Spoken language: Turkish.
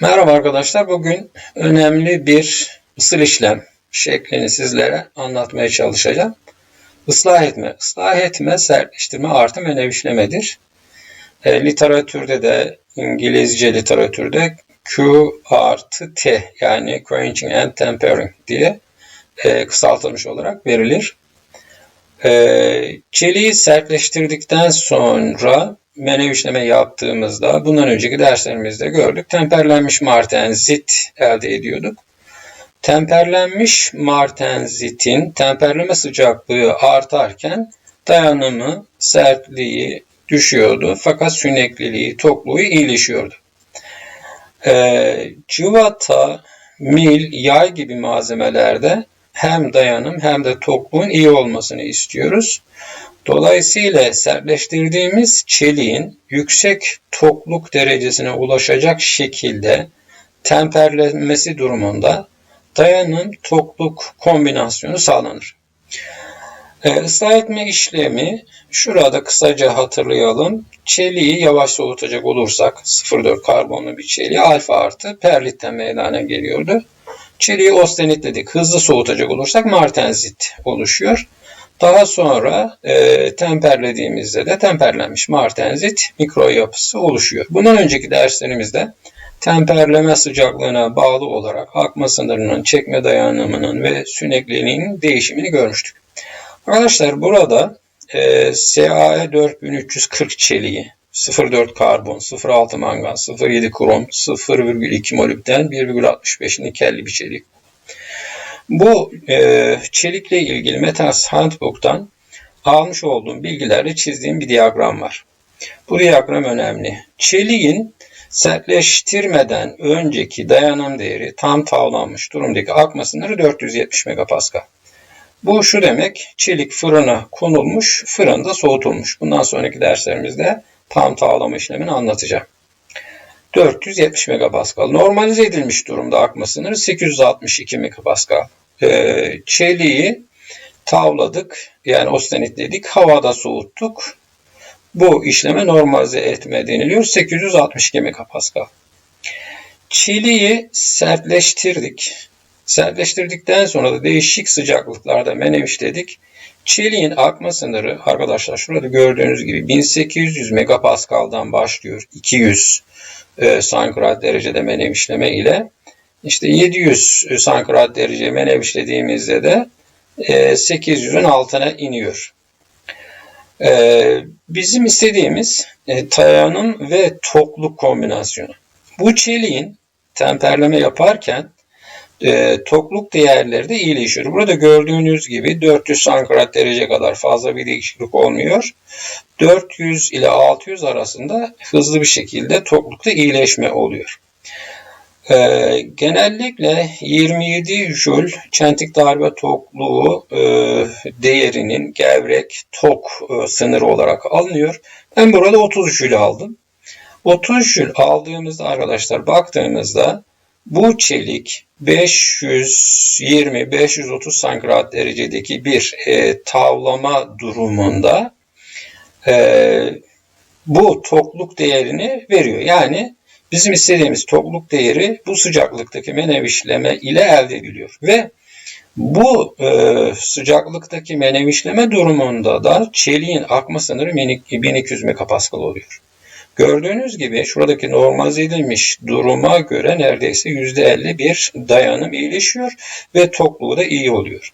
Merhaba arkadaşlar. Bugün önemli bir ısıl işlem şeklini sizlere anlatmaya çalışacağım. Islah etme. Islah etme, sertleştirme artı menev işlemedir. E, literatürde de İngilizce literatürde Q artı T yani quenching and tempering diye e, kısaltılmış olarak verilir. E, çeliği sertleştirdikten sonra menev işleme yaptığımızda bundan önceki derslerimizde gördük. Temperlenmiş martenzit elde ediyorduk. Temperlenmiş martenzitin temperleme sıcaklığı artarken dayanımı, sertliği düşüyordu. Fakat sünekliliği, tokluğu iyileşiyordu. Ee, cıvata, mil, yay gibi malzemelerde hem dayanım hem de tokluğun iyi olmasını istiyoruz. Dolayısıyla sertleştirdiğimiz çeliğin yüksek tokluk derecesine ulaşacak şekilde temperlenmesi durumunda dayanım tokluk kombinasyonu sağlanır. E, ıslah etme işlemi şurada kısaca hatırlayalım. Çeliği yavaş soğutacak olursak 0,4 karbonlu bir çeliği alfa artı perlitten meydana geliyordu. Çeliği ostenit dedik. Hızlı soğutacak olursak martenzit oluşuyor. Daha sonra e, temperlediğimizde de temperlenmiş martenzit mikro yapısı oluşuyor. Bundan önceki derslerimizde temperleme sıcaklığına bağlı olarak akma sınırının, çekme dayanımının ve sünekliliğinin değişimini görmüştük. Arkadaşlar burada e, SAE 4340 çeliği 0,4 karbon, 0,6 mangan, 0,7 krom, 0,2 molibden, 1,65 nikelli bir çelik. Bu e, çelikle ilgili Metals Handbook'tan almış olduğum bilgilerle çizdiğim bir diyagram var. Bu diyagram önemli. Çeliğin sertleştirmeden önceki dayanım değeri tam tavlanmış durumdaki akma sınırı 470 megapascal. Bu şu demek, çelik fırına konulmuş, fırında soğutulmuş. Bundan sonraki derslerimizde tam tavlama işlemini anlatacağım. 470 megapascal. Normalize edilmiş durumda akma sınırı 862 megapascal. Ee, çeliği tavladık, yani ostenitledik, havada soğuttuk. Bu işleme normalize etme deniliyor. 862 megapascal. Çeliği sertleştirdik. Sertleştirdikten sonra da değişik sıcaklıklarda menevişledik. Çeliğin akma sınırı arkadaşlar şurada gördüğünüz gibi 1800 megapascal'dan başlıyor. 200 e, santigrat derecede menevişleme ile işte 700 santigrat derece menevişlediğimizde de e, 800'ün altına iniyor. E, bizim istediğimiz e, tayanım ve tokluk kombinasyonu. Bu çeliğin temperleme yaparken e, tokluk değerleri de iyileşiyor. Burada gördüğünüz gibi 400 santigrat derece kadar fazla bir değişiklik olmuyor. 400 ile 600 arasında hızlı bir şekilde toklukta iyileşme oluyor. Ee, genellikle 27 jül çentik darbe tokluğu e, değerinin gevrek tok e, sınırı olarak alınıyor. Ben burada 30 jül aldım. 30 jül aldığımızda arkadaşlar baktığımızda bu çelik 520-530 santigrat derecedeki bir e, tavlama durumunda e, bu tokluk değerini veriyor. Yani bizim istediğimiz tokluk değeri bu sıcaklıktaki menev işleme ile elde ediliyor. Ve bu e, sıcaklıktaki menev işleme durumunda da çeliğin akma sınırı 1200 megapascal oluyor. Gördüğünüz gibi şuradaki normalize edilmiş duruma göre neredeyse %50 bir dayanım iyileşiyor ve tokluğu da iyi oluyor.